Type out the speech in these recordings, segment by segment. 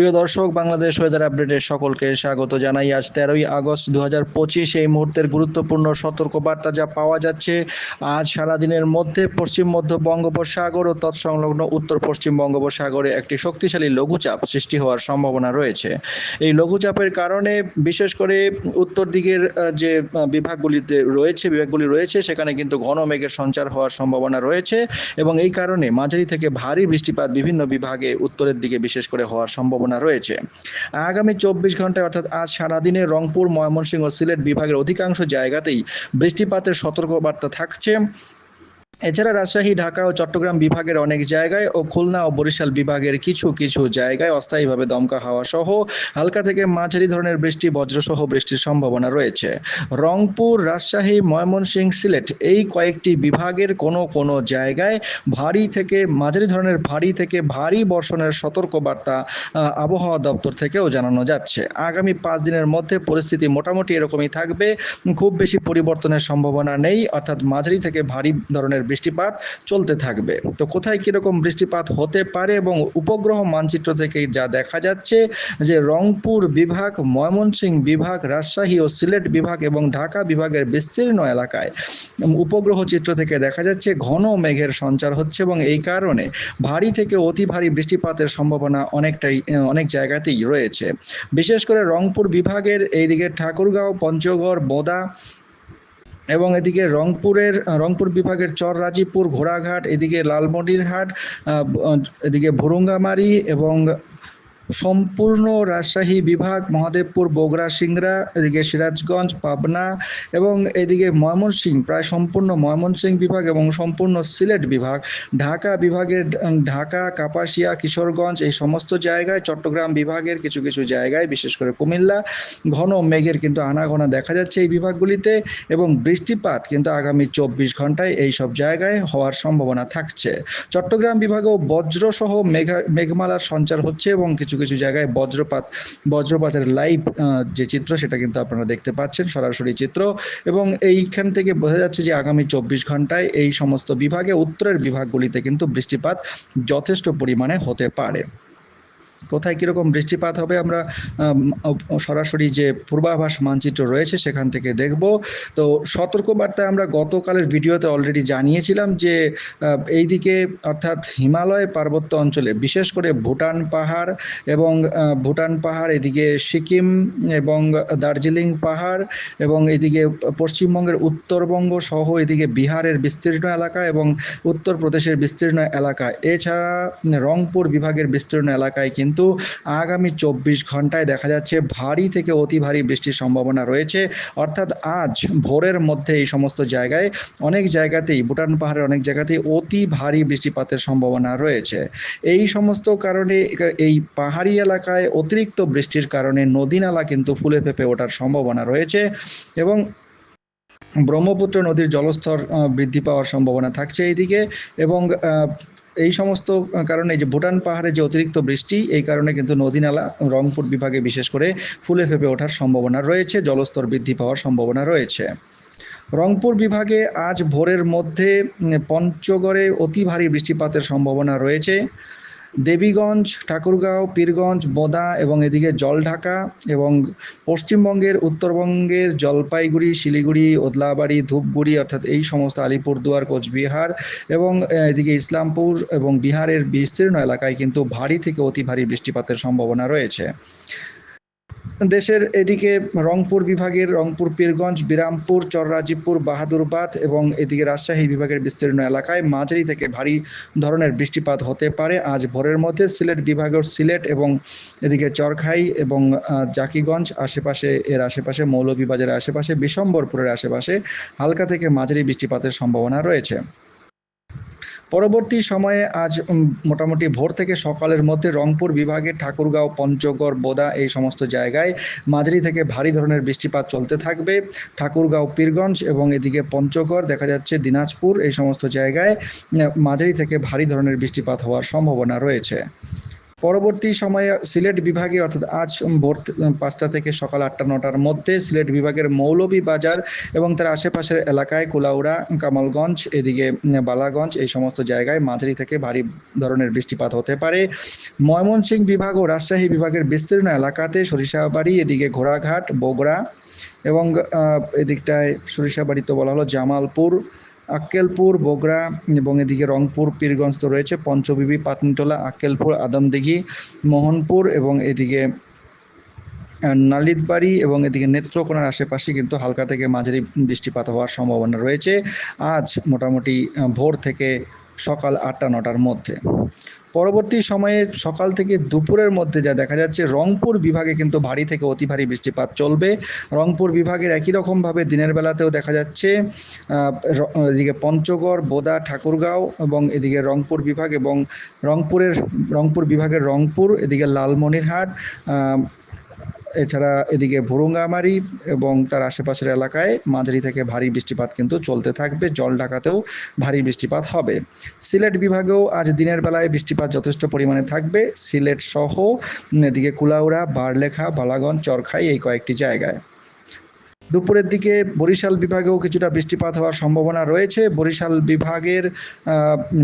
প্রিয় দর্শক, বাংলাদেশ ওয়েদার আপডেটে সকলকে স্বাগত জানাই। আজ তেরোই আগস্ট দু হাজার পঁচিশ, এই মুহূর্তের গুরুত্বপূর্ণ সতর্কবার্তা যা পাওয়া যাচ্ছে, আজ সারাদিনের মধ্যে পশ্চিম মধ্য বঙ্গোপসাগর ও তৎসংলগ্ন উত্তর পশ্চিম বঙ্গোপসাগরে একটি শক্তিশালী লঘুচাপ সৃষ্টি হওয়ার সম্ভাবনা রয়েছে। এই লঘুচাপের কারণে বিশেষ করে উত্তর দিকের যে বিভাগগুলিতে রয়েছে, বিভাগগুলি রয়েছে, সেখানে কিন্তু ঘন মেঘের সঞ্চার হওয়ার সম্ভাবনা রয়েছে এবং এই কারণে মাঝারি থেকে ভারী বৃষ্টিপাত বিভিন্ন বিভাগে উত্তরের দিকে বিশেষ করে হওয়ার সম্ভাবনা রয়েছে। আগামী চব্বিশ ঘন্টায় অর্থাৎ আজ সারাদিনে রংপুর, ময়মনসিংহ সিলেট বিভাগের অধিকাংশ জায়গাতেই বৃষ্টিপাতের সতর্কবার্তা থাকছে। এছাড়া রাজশাহী, ঢাকা ও চট্টগ্রাম বিভাগের অনেক জায়গায় ও খুলনা ও বরিশাল বিভাগের কিছু কিছু জায়গায় অস্থায়ীভাবে দমকা হাওয়া সহ হালকা থেকে মাঝারি ধরনের বৃষ্টি, বজ্রসহ বৃষ্টির সম্ভাবনা রয়েছে। রংপুর, রাজশাহী, ময়মনসিংহ, সিলেট এই কয়েকটি বিভাগের কোনো কোনো জায়গায় ভারী থেকে, মাঝারি ধরনের ভারী থেকে ভারী বর্ষণের সতর্কবার্তা আবহাওয়া দপ্তর থেকেও জানানো যাচ্ছে। আগামী পাঁচ দিনের মধ্যে পরিস্থিতি মোটামুটি এরকমই থাকবে। খুব বেশি পরিবর্তনের সম্ভাবনা নেই, অর্থাৎ মাঝারি থেকে ভারী ধরনের বৃষ্টিপাত চলতে থাকবে। তো কোথায় কীরকম বৃষ্টিপাত হতে পারে এবং উপগ্রহ মানচিত্র থেকে যা দেখা যাচ্ছে যে রংপুর বিভাগ, ময়মনসিংহ বিভাগ, রাজশাহী ও সিলেট বিভাগ এবং ঢাকা বিভাগের বিস্তীর্ণ এলাকায় উপগ্রহ চিত্র থেকে দেখা যাচ্ছে ঘন মেঘের সঞ্চার হচ্ছে এবং এই কারণে ভারী থেকে অতি ভারী বৃষ্টিপাতের সম্ভাবনা অনেকটাই অনেক জায়গাতেই রয়েছে। বিশেষ করে রংপুর বিভাগের এইদিকে ঠাকুরগাঁও, পঞ্চগড়, বোদা এবং এদিকে রংপুরের রংপুর বিভাগের চর রাজীবপুর ঘোড়াঘাট এদিকে লালমনিরহাট এদিকে ভুরুঙ্গামারি এবং সম্পূর্ণ রাজশাহী বিভাগ, মহাদেবপুর, বগুড়া, সিংড়া, এদিকে সিরাজগঞ্জ, পাবনা এবং এদিকে ময়মনসিংহ প্রায় সম্পূর্ণ ময়মনসিংহ বিভাগ এবং সম্পূর্ণ সিলেট বিভাগ। ঢাকা বিভাগের ঢাকা, কাপাসিয়া, কিশোরগঞ্জ এই সমস্ত জায়গায়, চট্টগ্রাম বিভাগের কিছু কিছু জায়গায়, বিশেষ করে কুমিল্লা, ঘন মেঘের কিন্তু আনাগোনা দেখা যাচ্ছে এই বিভাগগুলিতে এবং বৃষ্টিপাত কিন্তু আগামী চব্বিশ ঘন্টায় এই সব জায়গায় হওয়ার সম্ভাবনা থাকছে। চট্টগ্রাম বিভাগেও বজ্রসহ মেঘা, মেঘমালার সঞ্চার হচ্ছে এবং কিছু কিছু জায়গায় বজ্রপাত, বজ্রপাতের লাইভ যে চিত্র সেটা কিন্তু আপনারা দেখতে পাচ্ছেন, সরাসরি চিত্র। এবং এইখান থেকে বোঝা যাচ্ছে যে আগামী চব্বিশ ঘন্টায় এই সমস্ত বিভাগে, উত্তরের বিভাগগুলিতে কিন্তু বৃষ্টিপাত যথেষ্ট পরিমাণে হতে পারে। কোথায় কীরকম বৃষ্টিপাত হবে আমরা সরাসরি যে পূর্বাভাস মানচিত্র রয়েছে সেখান থেকে দেখব। তো সতর্কবার্তায় আমরা গতকালের ভিডিওতে অলরেডি জানিয়েছিলাম যে আহ, এইদিকে অর্থাৎ হিমালয় পার্বত্য অঞ্চলে বিশেষ করে ভুটান পাহাড় এবং ভুটান পাহাড় এদিকে সিকিম এবং দার্জিলিং পাহাড় এবং এদিকে পশ্চিমবঙ্গের উত্তরবঙ্গ সহ এদিকে বিহারের বিস্তীর্ণ এলাকা এবং উত্তরপ্রদেশের বিস্তীর্ণ এলাকা। এছাড়া রংপুর বিভাগের বিস্তীর্ণ এলাকায় কিন্তু আগামী চব্বিশ ঘন্টায় দেখা যাচ্ছে ভারী থেকে অতি ভারী বৃষ্টির সম্ভাবনা রয়েছে। অর্থাৎ আজ ভোরের মধ্যে এই সমস্ত জায়গায় অনেক জায়গাতেই, ভুটান পাহাড়ের অনেক জায়গাতেই অতি ভারী বৃষ্টিপাতের সম্ভাবনা রয়েছে। এই সমস্ত কারণে এই পাহাড়ি এলাকায় অতিরিক্ত বৃষ্টির কারণে নদী নালা কিন্তু ফুলে ফেপে ওঠার সম্ভাবনা রয়েছে এবং ব্রহ্মপুত্র নদীর জলস্তর বৃদ্ধি পাওয়ার সম্ভাবনা থাকছে এইদিকে এবং এই সমস্ত কারণে যে ভুটান পাহাড়ে যে অতিরিক্ত বৃষ্টি, এই কারণে কিন্তু নদী নালা রংপুর বিভাগে বিশেষ করে ফুলে ফেপে ওঠার সম্ভাবনা রয়েছে, জলস্তর বৃদ্ধি পাওয়ার সম্ভাবনা রয়েছে। রংপুর বিভাগে আজ ভোরের মধ্যে পঞ্চগড়ে অতি ভারী বৃষ্টিপাতের সম্ভাবনা রয়েছে। দেবীগঞ্জ, ঠাকুরগাঁও, পীরগঞ্জ, বোদা এবং এদিকে জলঢাকা এবং পশ্চিমবঙ্গের উত্তরবঙ্গের জলপাইগুড়ি, শিলিগুড়ি, ওদলাবাড়ি, ধূপগুড়ি অর্থাৎ এই সমস্ত আলিপুরদুয়ার, কোচবিহার এবং এদিকে ইসলামপুর এবং বিহারের বিস্তীর্ণ এলাকায় কিন্তু ভারী থেকে অতি ভারী বৃষ্টিপাতের সম্ভাবনা রয়েছে। দেশের এদিকে রংপুর বিভাগের রংপুর, পীরগঞ্জ, বিরামপুর, চররাজীবপুর, বাহাদুরবাদ এবং এদিকে রাজশাহী বিভাগের বিস্তীর্ণ এলাকায় মাঝারি থেকে ভারী ধরনের বৃষ্টিপাত হতে পারে। আজ ভোরের মধ্যে সিলেট বিভাগের সিলেট এবং এদিকে চরখাই এবং জাকিগঞ্জ আশেপাশে, এর আশেপাশে, মৌলভীবাজারের আশেপাশে, বিশম্বরপুরের আশেপাশে হালকা থেকে মাঝারি বৃষ্টিপাতের সম্ভাবনা রয়েছে। পরবর্তী সময়ে আজ মোটামুটি ভোর থেকে সকালের মধ্যে রংপুর বিভাগের ঠাকুরগাঁও, পঞ্চগড়, বোদা এই সমস্ত জায়গায় মাঝারি থেকে ভারী ধরনের বৃষ্টিপাত চলতে থাকবে। ঠাকুরগাঁও, পীরগঞ্জ এবং এদিকে পঞ্চগড় দেখা যাচ্ছে দিনাজপুর এই সমস্ত জায়গায় মাঝারি থেকে ভারী ধরনের বৃষ্টিপাত হওয়ার সম্ভাবনা রয়েছে। পরবর্তী সময়ে সিলেট বিভাগে অর্থাৎ আজ ভোর পাঁচটা থেকে সকাল আটটা, নটার মধ্যে সিলেট বিভাগের মৌলভী বাজার এবং তার আশেপাশের এলাকায় কুলাউড়া, কামালগঞ্জ, এদিকে বালাগঞ্জ, এই সমস্ত জায়গায় মাঝারি থেকে ভারী ধরনের বৃষ্টিপাত হতে পারে। ময়মনসিংহ বিভাগ ও রাজশাহী বিভাগের বিস্তীর্ণ এলাকাতে সরিষাবাড়ি, এদিকে ঘোড়াঘাট, বগুড়া এবং এদিকটায় সরিষাবাড়ি তো বলা হলো জামালপুর আক্কেলপুর বগরা এবং এদিকে রংপুর, পীরগঞ্জ তো রয়েছে, পঞ্চবিবি, পাতনিতলা, আক্কেলপুর, আদমদিঘি, মোহনপুর এবং এদিকে নালিতবাড়ি এবং এদিকে নেত্রকোনার আশেপাশে কিন্তু হালকা থেকে মাঝারি বৃষ্টিপাত হওয়ার সম্ভাবনা রয়েছে। আজ মোটামুটি ভোর থেকে সকাল আটটা, নটার মধ্যে। পরবর্তী সময়ে সকাল থেকে দুপুরের মধ্যে যা দেখা যাচ্ছে, রংপুর বিভাগে কিন্তু ভারী থেকে অতি ভারী বৃষ্টিপাত চলবে। রংপুর বিভাগের একই রকমভাবে দিনের বেলাতেও দেখা যাচ্ছে এদিকে পঞ্চগড়, বোদা, ঠাকুরগাঁও এবং এদিকে রংপুর বিভাগ এবং রংপুরের, রংপুর বিভাগের রংপুর, এদিকে লালমনিরহাট এছাড়া এদিকে ভুরুঙ্গামারি এবং তার আশেপাশের এলাকায় মাঝারি থেকে ভারী বৃষ্টিপাত কিন্তু চলতে থাকবে। জল ঢাকাতেও ভারী বৃষ্টিপাত হবে। সিলেট বিভাগেও আজ দিনের বেলায় বৃষ্টিপাত যথেষ্ট পরিমাণে থাকবে। সিলেট সহ, এদিকে কুলাউড়া, বারলেখা, বালাগঞ্জ, চরখাই এই কয়েকটি জায়গায়। দুপুরের দিকে বরিশাল বিভাগেও কিছুটা বৃষ্টিপাত হওয়ার সম্ভাবনা রয়েছে। বরিশাল বিভাগের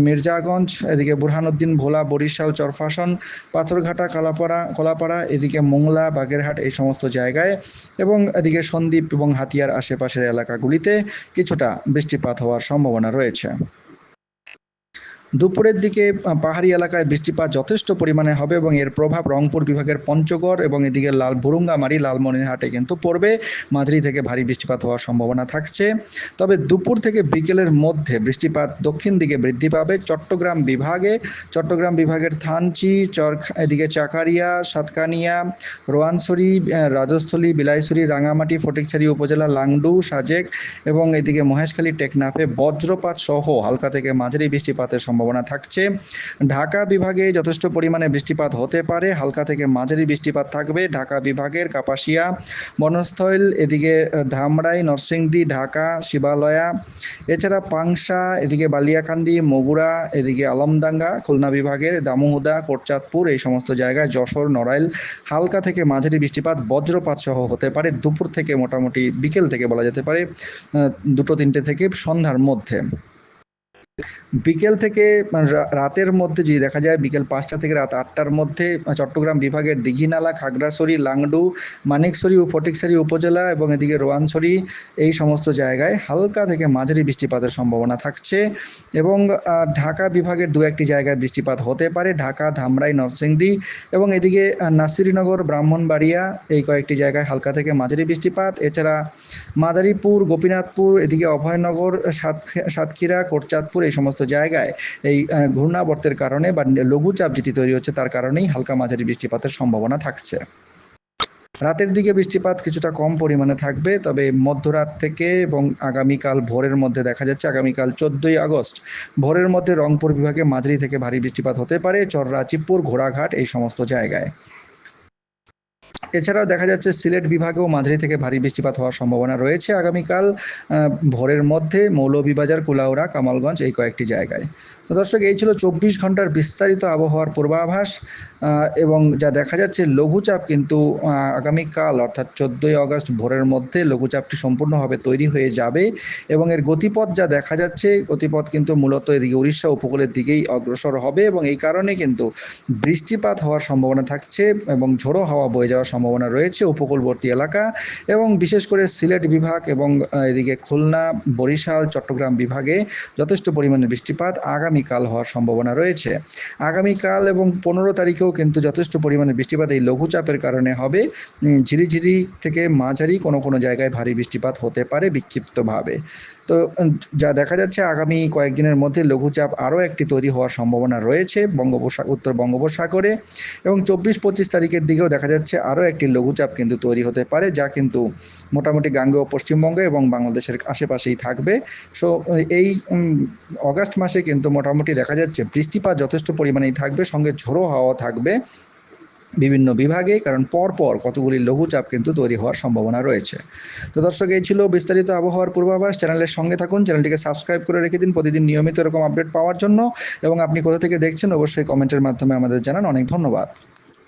মির্জাগঞ্জ, এদিকে বুরহানুদ্দিন, ভোলা, বরিশাল, চরফাসন, পাথরঘাটা, কালাপাড়া, কলাপাড়া, এদিকে মোংলা, বাগেরহাট এই সমস্ত জায়গায় এবং এদিকে সন্দ্বীপ এবং হাতিয়ার আশেপাশের এলাকাগুলিতে কিছুটা বৃষ্টিপাত হওয়ার সম্ভাবনা রয়েছে। দুপুরের দিকে পাহাড়ি এলাকায় বৃষ্টিপাত যথেষ্ট পরিমাণে হবে এবং এর প্রভাব রংপুর বিভাগের পঞ্চগড় এবং এদিকে লাল বুরুঙ্গামারি, লালমনিরহাটে কিন্তু পড়বে। মাঝারি থেকে ভারী বৃষ্টিপাত হওয়ার সম্ভাবনা থাকছে। তবে দুপুর থেকে বিকেলের মধ্যে বৃষ্টিপাত দক্ষিণ দিকে বৃদ্ধি পাবে। চট্টগ্রাম বিভাগে, চট্টগ্রাম বিভাগের থানচি চর এদিকে চাকারিয়া, সাতকানিয়া, রোয়ানসরি রাজস্থলী, বিলাইছড়ি, রাঙামাটি, ফটিকছড়ি উপজেলা লাংডু, সাজেক এবং এদিকে মহেশখালী, টেকনাফে বজ্রপাত সহ হালকা থেকে মাঝারি বৃষ্টিপাতের সম্ভাবনা থাকছে। ঢাকা বিভাগে যথেষ্ট পরিমাণে বৃষ্টিপাত হতে পারে। হালকা থেকে মাঝারি বৃষ্টিপাত থাকবে। ঢাকা বিভাগের কাপাসিয়া, বনস্থল, এদিকে ধামরাই, নরসিংদী, ঢাকা, শিবালয়া, এছাড়া পাংশা, এদিকে বালিয়াকান্দি মগুরা, এদিকে আলমডাঙ্গা, খুলনা বিভাগের দামোহদা, কোটচাঁদপুর এই সমস্ত জায়গায় যশোর, নড়াইল হালকা থেকে মাঝারি বৃষ্টিপাত বজ্রপাত সহ হতে পারে। দুপুর থেকে মোটামুটি বিকেল থেকে বলা যেতে পারে দুটো তিনটে থেকে সন্ধ্যার মধ্যে। বিকেল থেকে রাতের মধ্যে যদি দেখা যায়, বিকেল পাঁচটা থেকে রাত আটটার মধ্যে চট্টগ্রাম বিভাগের দিঘিনালা, খাগড়াছড়ি, লাংডু, মানিকছড়ি ও ফটিকছড়ি উপজেলা এবং এদিকে রোয়ানছড়ি, এই সমস্ত জায়গায় হালকা থেকে মাঝারি বৃষ্টিপাতের সম্ভাবনা থাকছে এবং ঢাকা বিভাগের দু একটি জায়গায় বৃষ্টিপাত হতে পারে। ঢাকা, ধামরাই, নরসিংদী এবং এদিকে নাসিরনগর ব্রাহ্মণবাড়িয়া, এই কয়েকটি জায়গায় হালকা থেকে মাঝারি বৃষ্টিপাত। এছাড়া মাদারীপুর, গোপীনাথপুর, এদিকে অভয়নগর, সাতক্ষী- সাতক্ষীরা, কোটচাঁদপুর এই সমস্ত জায়গায় এই ঘূর্ণাবর্তের কারণে বা লঘুচাপ যেটি তৈরি হচ্ছে তার কারণেই হালকা মাঝারি বৃষ্টিপাতের সম্ভাবনা থাকছে। রাতের দিকে বৃষ্টিপাত কিছুটা কম পরিমাণে থাকবে, তবে মধ্যরাত থেকে এবং আগামীকাল ভোরের মধ্যে দেখা যাচ্ছে, আগামীকাল চোদ্দই আগস্ট, ভোরের মধ্যে রংপুর বিভাগে মাঝারি থেকে ভারী বৃষ্টিপাত হতে পারে, চররাচিপুর, ঘোড়াঘাট এই সমস্ত জায়গায়। এছাড়াও দেখা যাচ্ছে সিলেট বিভাগেও মাঝারি থেকে ভারী বৃষ্টিপাত হওয়ার সম্ভাবনা রয়েছে। আগামীকাল ভোরের মধ্যে মৌলভীবাজার, কুলাউড়া, কামালগঞ্জ এই কয়েকটি জায়গায়। তো দর্শক, এই ছিল চব্বিশ ঘণ্টার বিস্তারিত আবহাওয়ার পূর্বাভাস এবং যা দেখা যাচ্ছে লঘুচাপ কিন্তু আগামীকাল অর্থাৎ চোদ্দোই আগস্ট ভোরের মধ্যে লঘুচাপটি সম্পূর্ণভাবে তৈরি হয়ে যাবে এবং এর গতিপথ যা দেখা যাচ্ছে, গতিপথ কিন্তু মূলত এদিকে উড়িষ্যা উপকূলের দিকেই অগ্রসর হবে এবং এই কারণে কিন্তু বৃষ্টিপাত হওয়ার সম্ভাবনা থাকছে এবং ঝোড়ো হাওয়া বয়ে যাওয়ার সম্ভাবনা রয়েছে উপকূলবর্তী এলাকা এবং বিশেষ করে সিলেট বিভাগ এবং এদিকে খুলনা, বরিশাল, চট্টগ্রাম বিভাগে যথেষ্ট পরিমাণে বৃষ্টিপাত আগামীকাল হওয়ার সম্ভাবনা রয়েছে। আগামীকাল এবং পনেরো তারিখেও কিন্তু যথেষ্ট পরিমাণে বৃষ্টিপাত, এই লঘুচাপের কারণে হবে। ঝিরিঝিরি থেকে মাঝারি কোনো কোনো জায়গায় ভারী বৃষ্টিপাত হতে পারে বিক্ষিপ্তভাবে। তো যা দেখা যাচ্ছে আগামী কয়েকদিনের মধ্যে লঘুচাপ আরও একটি তৈরি হওয়ার সম্ভাবনা রয়েছে বঙ্গোপসাগর উত্তর বঙ্গোপসাগরে এবং চব্বিশ পঁচিশ তারিখের দিকেও দেখা যাচ্ছে আরও একটি লঘুচাপ কিন্তু তৈরি হতে পারে যা কিন্তু মোটামুটি গাঙ্গেয় পশ্চিমবঙ্গে এবং বাংলাদেশের আশেপাশেই থাকবে। সো, এই অগাস্ট মাসে কিন্তু মোটামুটি দেখা যাচ্ছে বৃষ্টিপাত যথেষ্ট পরিমাণেই থাকবে, সঙ্গে ঝোড়ো হাওয়া থাকবে। বিভিন্ন বিভাগে, কারণ পরপর কতগুলি লঘুচাপ কিন্তু তৈরি হওয়ার সম্ভাবনা রয়েছে। তো দর্শক, এই ছিল বিস্তারিত আবহাওয়ার পূর্বাভাস। চ্যানেলের সঙ্গে থাকুন, চ্যানেলটিকে সাবস্ক্রাইব করে রেখে দিন প্রতিদিন নিয়মিত এরকম আপডেট পাওয়ার জন্য। এবং আপনি কোথা থেকে দেখছেন, অবশ্যই কমেন্টের মাধ্যমে আমাদের জানান। অনেক ধন্যবাদ।